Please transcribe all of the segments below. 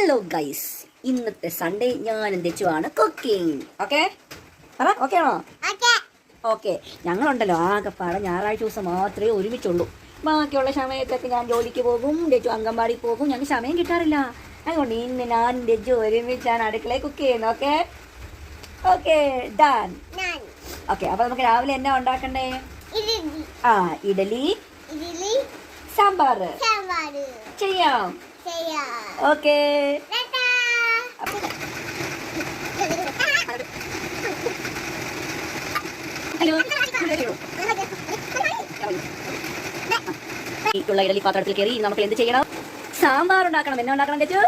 Hello guys ഇന്നത്തെ Sunday ഞാൻ തെച്ചുവാണ് കുക്കിംഗ് ഓക്കെ ഓക്കെ ആണോ? ഓക്കെ ഞങ്ങളുണ്ടല്ലോ. ആകെപ്പാടെ ഞായറാഴ്ച ദിവസം മാത്രമേ ഒരുമിച്ചുള്ളൂ. ബാക്കിയുള്ള സമയത്തൊക്കെ ഞാൻ ജോലിക്ക് പോകും ഡെജു അംഗൻവാടി പോകും. ഞങ്ങൾക്ക് സമയം കിട്ടാറില്ല. അതുകൊണ്ട് ഇന്ന് ഞാൻ ഡെജു ഒരുമിച്ചാണ് അടുക്കളയിൽ കുക്ക് ചെയ്യുന്നത്. ഓക്കെ ഓക്കെ ഡാൻ ഓക്കെ അപ്പൊ നമുക്ക് രാവിലെ എന്നാ ഉണ്ടാക്കണ്ടേ? ആ ഇഡലി. സാമ്പാർ ചെയ്യാം. ചെയ്യാം. ഓക്കെ. ഹലോ. ഉള്ള ഇഡലി പാത്രത്തിൽ കയറി നമുക്ക് എന്ത് ചെയ്യണം? സാമ്പാർ ഉണ്ടാക്കണം. എന്നാ ഉണ്ടാക്കണം ചേച്ചു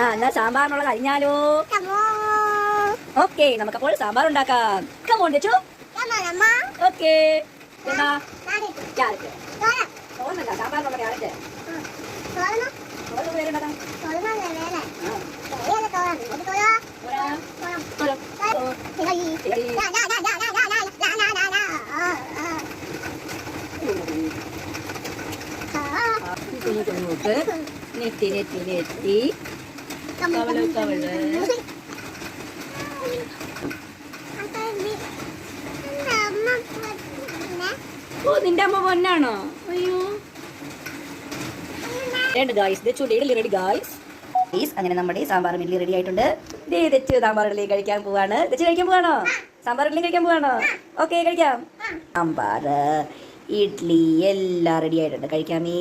ആ എന്നാ സാമ്പാറിനുള്ള കഴിഞ്ഞാലോ Come on. ഓക്കെ നമുക്കപ്പോൾ സാമ്പാർ ഉണ്ടാക്കാം. കമോൺ ചേച്ചു. ഓക്കെ. സാമ്പാറിനുള്ള ക്യാരറ്റ്? ഇങ്ങോട്ട് നെറ്റി നെറ്റി നെറ്റി കവൾ, കവൾ. ഓ നിന്റെ അമ്മ പൊന്നാണോ? അയ്യോ. രണ്ട് ഗായ്സ് ഇത് ചുടിയിടലി റെഡി ഗായ്സ് ഗായ്സ് അങ്ങനെ നമ്മുടെ സാമ്പാർ മില്ലി റെഡി ആയിട്ടുണ്ട്. ദേ തെച്ച് സാമ്പാർ ഇഡ്ഡലി കഴിക്കാൻ പോവാണ്. തെച്ച് കഴിക്കാൻ പോവാണോ? സാമ്പാർ ഇഡ്ഡലി കഴിക്കാൻ പോവാണോ? ഓക്കെ കഴിക്കാം. സാമ്പാർ ഇഡ്ഡലി എല്ലാം റെഡി ആയിട്ടുണ്ട്. കഴിക്കാമേ.